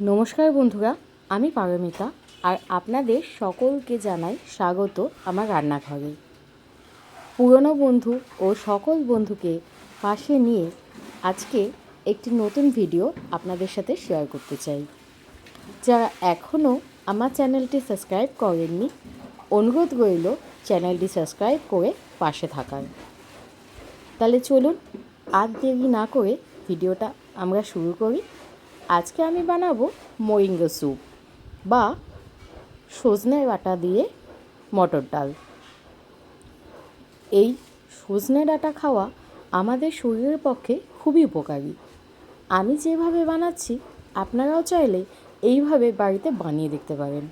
নমস্কার বন্ধুরা, আমি পারমিতা আর আপনাদের সকলকে জানাই স্বাগত আমার রান্নাঘরে। পুরনো বন্ধু ও সকল বন্ধুকে পাশে নিয়ে আজকে একটি নতুন ভিডিও আপনাদের সাথে শেয়ার করতে চাই। যারা এখনও আমার চ্যানেলটি সাবস্ক্রাইব করেননি, অনুরোধ রইল চ্যানেলটি সাবস্ক্রাইব করে পাশে থাকার। তাহলে চলুন আর দেরি না করে ভিডিওটা আমরা শুরু করি। আজকে আমি বানাবো মোরিঙ্গা স্যুপ বা সজনে বাটা দিয়ে মটর ডাল। এই সজনে ডাঁটা খাওয়া আমাদের শরীরের পক্ষে খুবই উপকারী। আমি যেভাবে বানাচ্ছি, আপনারাও চাইলে এইভাবে বাড়িতে বানিয়ে দেখতে পারেন।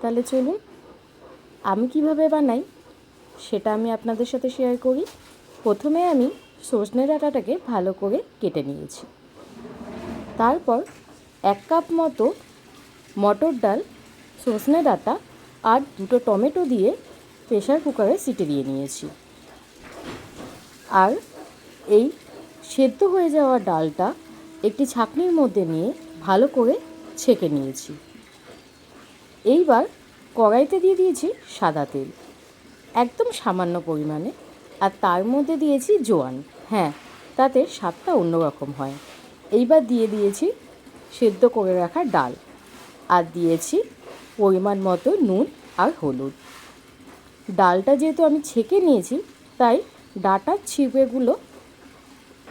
তাহলে চলুন, আমি কীভাবে বানাই সেটা আমি আপনাদের সাথে শেয়ার করি। প্রথমে আমি সজনে ডাঁটাটাকে ভালো করে কেটে নিয়েছি। তারপর এক কাপ মতো মটর ডাল সজনে ডাঁটা আর দুটো টমেটো দিয়ে প্রেশার কুকারে সিটি দিয়ে নিয়েছি। আর এই সেদ্ধ হয়ে যাওয়া ডালটা একটি ছাঁকনির মধ্যে নিয়ে ভালো করে ছেঁকে নিয়েছি। এইবার কড়াইতে দিয়ে দিয়েছি সাদা তেল, একদম সামান্য পরিমাণে, আর তার মধ্যে দিয়েছি জোয়ান। হ্যাঁ তাতে স্বাদটা অন্যরকম হয়। এইবার দিয়ে দিয়েছি সেদ্ধ করে রাখা ডাল। আর দিয়েছি পরিমাণ মতো নুন আর হলুদ। ডালটা যেহেতু আমি ছেঁকে নিয়েছি, তাই ডাটার ছিপেগুলো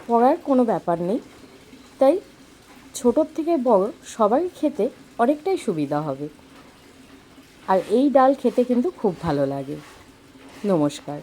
পড়ার কোনো ব্যাপার নেই। তাই ছোটোর থেকে বড় সবাই খেতে অনেকটাই সুবিধা হবে। আর এই ডাল খেতে কিন্তু খুব ভালো লাগে। নমস্কার।